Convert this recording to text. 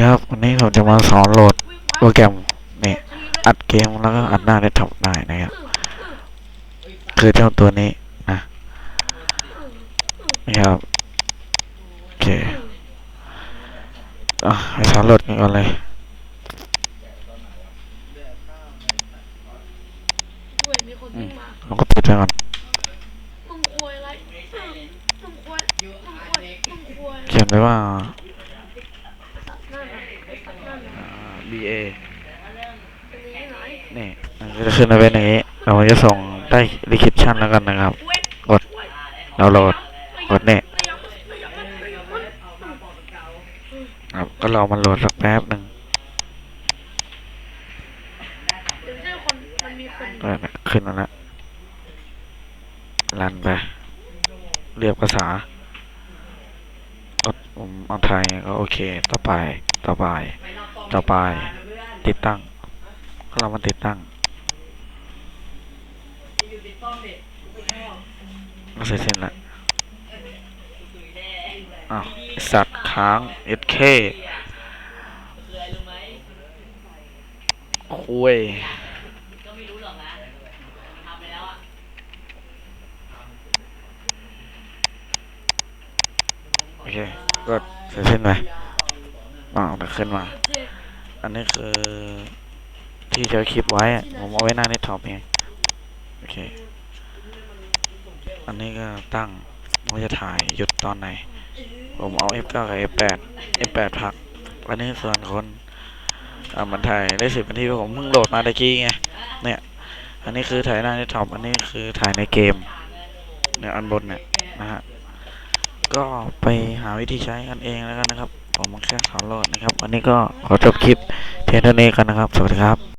ครับวันนี้ผมจะมาสอนโหลดโปรแกรมนี่อัดเกมแล้วก็อัดหน้าได้ทำได้นะครับคือเจ้าตัวนี้นะนี่ครับโอเคอะไปสอนโหลดกันก่อนเลยด้วยมีคนอืวิ่มงมาเราก็ปิดไว้ก่อนมึงอวยอะไรมึงอวยมึงอวยมึงอวยเขียนไว้ว่า สัตว์นั่นน่ะไอ้สัตว์นั่น น่ะ B A เป็นอย่างนี้ไหนนี่มันก็จะขึ้นมาเป็นอย่างนี้เราจะส่งได้รีคิปชั่นแล้วกันนะครับเว้ยกดเราโหลด กดนี่ระยำระยำระยำมันครับก็รอมันโหลดสักแป๊บหนึ่งเดี๋ยวไม่ใช่คนมันมีคนเออเนี่ยขึ้นมาแล้วรันไป เรียกภาษาเอาผมเอาไทยก็โอเค ต่อไป ต่อไป ต่อไป ติดตั้งก็เรามาติดตั้งก็เสร็จสิ้นละอ้าวสัตว์ค้าง SK คุยโอเค ก็เสร็จสิ้นไปอ่าขึ้นมา อันนี้คือที่เจอคลิปไว้ ผมเอาไว้หน้าเน็ตท็อปเองโอเค อันนี้ก็ตั้งว่าจะถ่ายหยุดตอนไหน ผมเอา F9 กับ F8 F8 พัก อันนี้ส่วนคนอ่ามันถ่ายได้สิบนาทีผมเพิ่งโหลดมาตะกี้ไง เนี่ย อันนี้คือถ่ายหน้าเน็ตท็อป อันนี้คือถ่ายในเกม เนี่ยอันบนเนี่ยนะฮะ ก็ไปหาวิธีใช้กันเองแล้วกันนะครับ ผมมาแค่สอนโหลดนะครับ วันนี้ก็ขอจบคลิปเพียงเท่านี้กันนะครับ สวัสดีครับ